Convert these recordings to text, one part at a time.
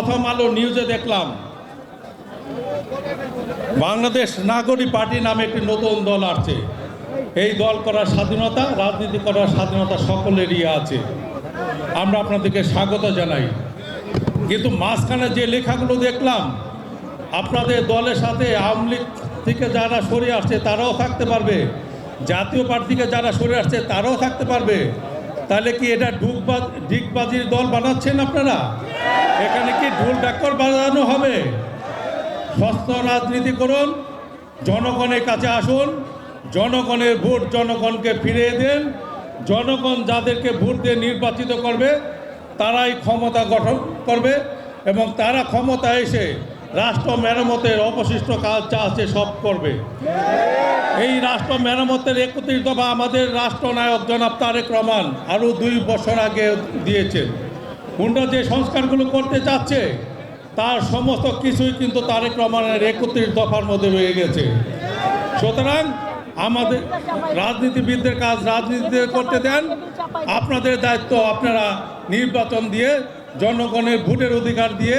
প্রথম আলো নিউজে দেখলাম, বাংলাদেশ নাগরিক পার্টি নামে একটি নতুন দল আসছে। এই দল করার স্বাধীনতা, রাজনীতি করার স্বাধীনতা সকলেরই আছে। আমরা আপনাদেরকে স্বাগত জানাই। কিন্তু মাঝখানে যে লেখাগুলো দেখলাম, আপনাদের দলের সাথে আওয়ামী লীগ থেকে যারা সরে আসছে, তারাও থাকতে পারবে। জাতীয় পার্টি থেকে যারা সরে আসছে, তারাও থাকতে পারবে। তাহলে কি এটা ডুকবাজ ডিগবাজির দল বানাচ্ছেন আপনারা? এখানে কি ঢোল ডাক্কর বাজানো হবে? সস্ত রাজনীতি করুন, জনগণের কাছে আসুন, জনগণের ভোট জনগণকে ফিরিয়ে দেন, জনগণ যাদেরকে ভোট দিয়ে নির্বাচিত করবে, তারাই ক্ষমতা গঠন করবে এবং তারা ক্ষমতা এসে রাষ্ট্র মেরামতের অবশিষ্ট কাজ যা আছে সব করবে। এই রাষ্ট্র মেরামতের একত্রিশ দফা আমাদের রাষ্ট্রনায়ক জনাব তারেক রহমান আরও দুই বছর আগে দিয়েছেন। উনরা যে সংস্কারগুলো করতে চাচ্ছে, তার সমস্ত কিছুই কিন্তু তারেক রহমানের একত্রিশ দফার মধ্যে রয়ে গেছে। সুতরাং আমাদের রাজনীতিবিদদের কাজ রাজনীতিতে করতে দেন। আপনাদের দায়িত্ব আপনারা নির্বাচন দিয়ে, জনগণের ভোটের অধিকার দিয়ে,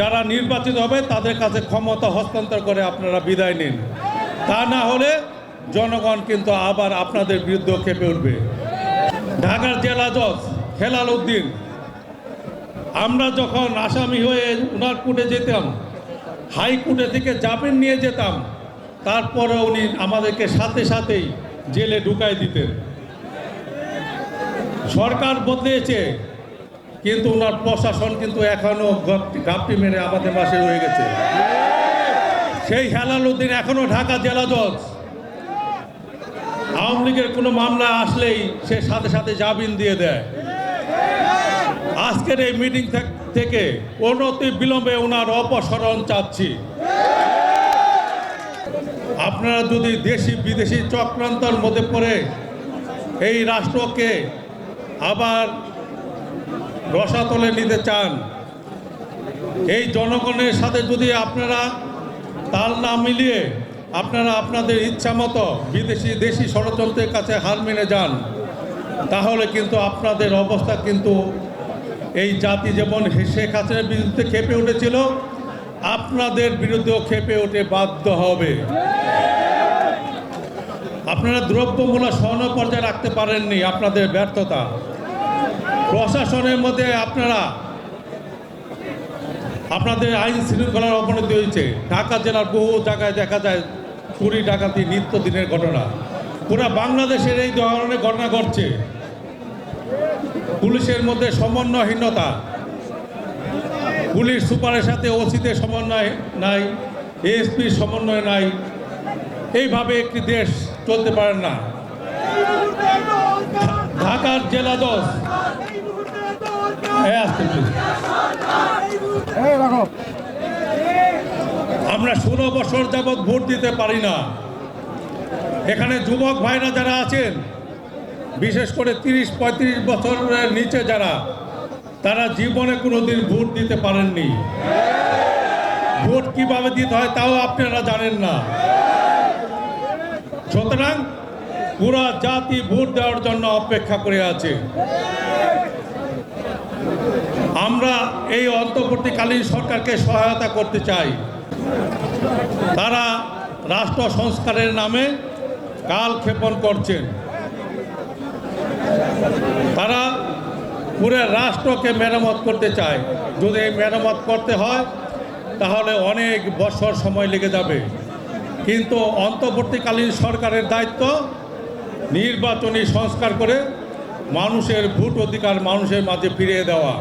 যারা নির্বাচিত হবে তাদের কাছে ক্ষমতা হস্তান্তর করে আপনারা বিদায় নিন। তা না হলে জনগণ কিন্তু আবার আপনাদের বিরুদ্ধে খেপে উঠবে। ঢাকার জেলা জজ হেলাল উদ্দিন, আমরা যখন আসামি হয়ে উনার কোর্টে যেতাম হাইকোর্টে থেকে জামিন নিয়ে যেতাম, তারপরে উনি আমাদেরকে সাথে সাথেই জেলে ঢুকাই দিতেন। সরকার বদলেছে, কিন্তু ওনার প্রশাসন কিন্তু এখনও গাপটি মেরে আমাদের পাশে রয়ে গেছে। সেই হেলাল উদ্দিন এখনও ঢাকা জেলা জজ। আওয়ামী লীগের কোনো মামলা আসলেই সে সাথে সাথে জামিন দিয়ে দেয়। আজকের এই মিটিং থেকে অনতি বিলম্বে ওনার অপসারণ চাচ্ছি। আপনারা যদি দেশি বিদেশি চক্রান্তর মধ্যে পড়ে এই রাষ্ট্রকে আবার রসাতলে নিতে চান, এই জনগণের সাথে যদি আপনারা তাল না মিলিয়ে আপনারা আপনাদের ইচ্ছা মতো বিদেশি, দেশি ষড়যন্ত্রের কাছে হার মেনে যান, তাহলে কিন্তু আপনাদের অবস্থা কিন্তু এই জাতি যেমন শেখ হাসিনার বিরুদ্ধে খেপে উঠেছিল, আপনাদের বিরুদ্ধেও খেপে উঠে বাধ্য হবে। আপনারা দ্রব্যমূল্য স্বর্ণ পর্যায়ে রাখতে পারেননি আপনাদের ব্যর্থতা। প্রশাসনের মধ্যে আপনারা আপনাদের আইন শৃঙ্খলার অবনতি হয়েছে। ঢাকা জেলার বহু জায়গায় দেখা যায় চুরি ডাকাতি নিত্যদিনের ঘটনা। পুরো বাংলাদেশের এই ধরনের ঘটনা ঘটছে। পুলিশের মধ্যে সমন্বয়হীনতা। পুলিশ সুপারের সাথে ওসিতে সমন্বয় নাই এএসপির সমন্বয় নাই। এইভাবে একটি দেশ চলতে পারে না। ঢাকার জেলা দশ। আমরা ষোলো বছর যাবৎ ভোট দিতে পারি না। এখানে যুবক ভাইরা যারা আছেন বিশেষ করে তিরিশ পঁয়ত্রিশ বছরের নিচে যারা তারা জীবনে কোনো দিন ভোট দিতে পারেননি। ভোট কীভাবে দিতে হয় তাও আপনারা জানেন না। সুতরাং পুরা জাতি ভোট দেওয়ার জন্য অপেক্ষা করে আছে। আমরা এই অন্তর্বর্তীকালীন সরকারকে সহায়তা করতে চাই। তারা রাষ্ট্র সংস্কারের নামে কালক্ষেপণ করছেন। তারা পুরো রাষ্ট্রকে মেরামত করতে চায়। যদি মেরামত করতে হয়, তাহলে অনেক বছর সময় লেগে যাবে। কিন্তু অন্তর্বর্তীকালীন সরকারের দায়িত্ব নির্বাচনী সংস্কার করে মানুষের ভোট অধিকার মানুষের মাঝে ফিরিয়ে দেওয়া।